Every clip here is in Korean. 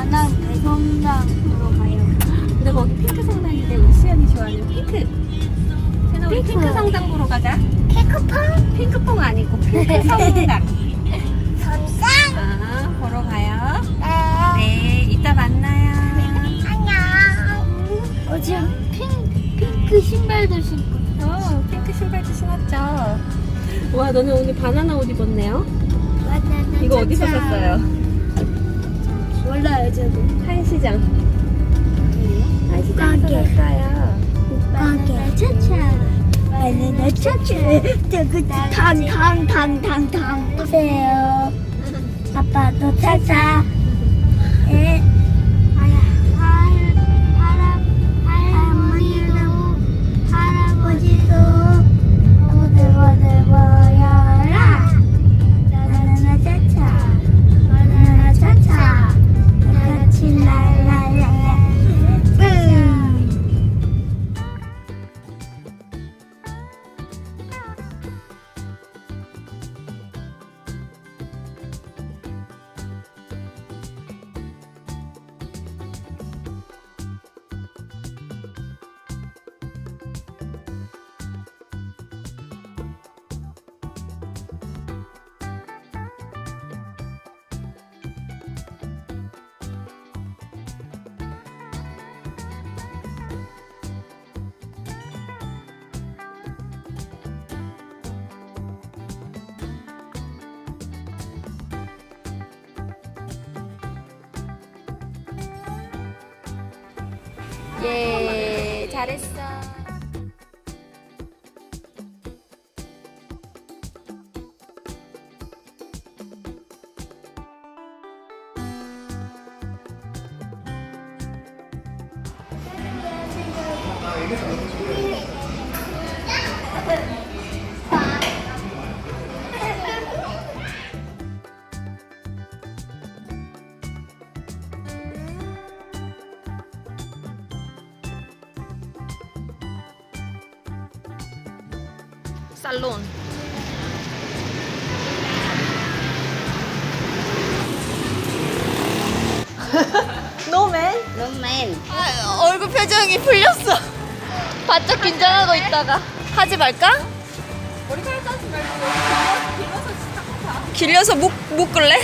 다낭 대성당 보러 가요. 근데 거기 핑크 성당인데 우리 수연이 좋아하는 핑크. 세나 우리 핑크. 핑크 성당 보러 가자. 케이크팡 핑크퐁 아니고 핑크 성당. 선상. 아, 보러 가요. 네. 네, 이따 만나요. 안녕. 어 지금 핑 핑크 신발도 신고. 어, 핑크 신발도 신었죠. 와, 너네 오늘 바나나 옷 입었네요. 바나나 이거 어디서. 샀어요? 몰라요 저도. 한시장. 한시장에서 가게. 샀어요. 바나나 차차. 바나나 차차. 저그 탕탕탕탕탕. 보세요. 아빠도 차차. 예. 예, 잘했어. 살론. 노맨? 롬맨. 아, 얼굴 표정이 풀렸어. 바짝 긴장하고 있다가 하지 말까? 머리카락 자르지 말고 길러서 길러서 묶 묶을래?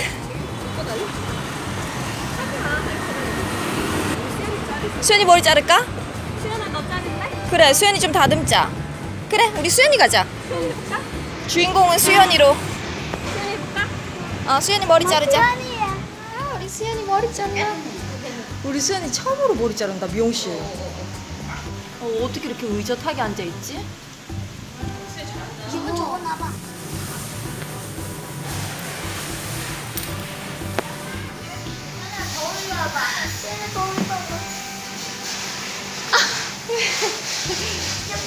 수연이 머리 자를까? 수연아 너 자를래? 그래 수연이 좀 다듬자. 그래 우리 수연이 가자. 주인공은 수연이로. 수연이 해볼까? 어 수연이 머리 자르자. 아니야. 아, 우리 수연이 머리 잘라. 우리 수연이 처음으로 머리 자른다 미용실. 어, 어떻게 이렇게 의젓하게 앉아 있지? 이거 적어놔봐.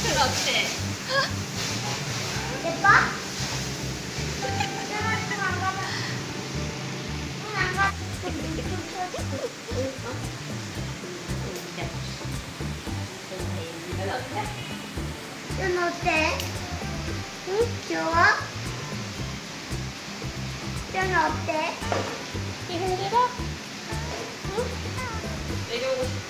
넌 어때? 응? 좋아? 넌 어때? 힘들어? 응? 내려오고 싶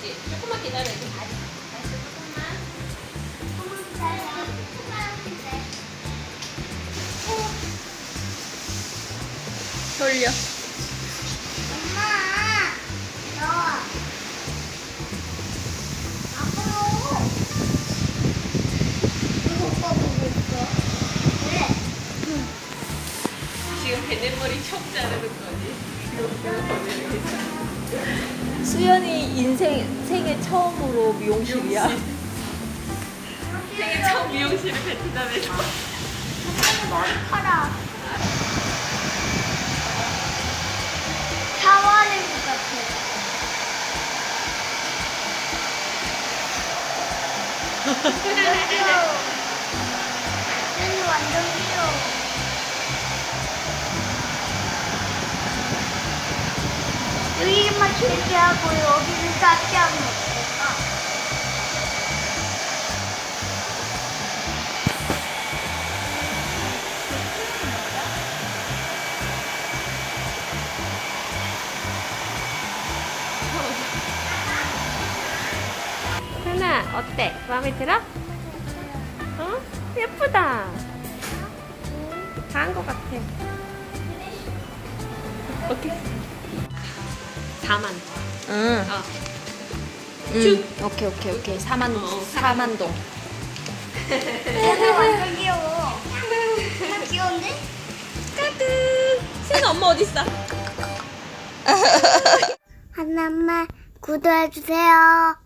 돌려. 엄마, 너 앞으로 이거 오빠 보고 있어. 왜? 지금 베네머리 척 자르는 거지. 수연이 인생 생애 처음으로 미용실이야. 생애 처음 미용실을 베트남에서. 머리카락. 샤워하는 것 같아. 귀여워. 얘는 완전 귀여워. 여기만 길게 하고 여기는 짧게 하면 어때? 마음에 들어? 어? 예쁘다. 다 한 것 같아. 오케이. 4만. 응. 어. 응. 오케이 오케이 오케이. 4만 어. 4만 동. 완전 귀여워. 나 귀여운데? 수연아 엄마 어디 있어? 하나만 구독해주세요.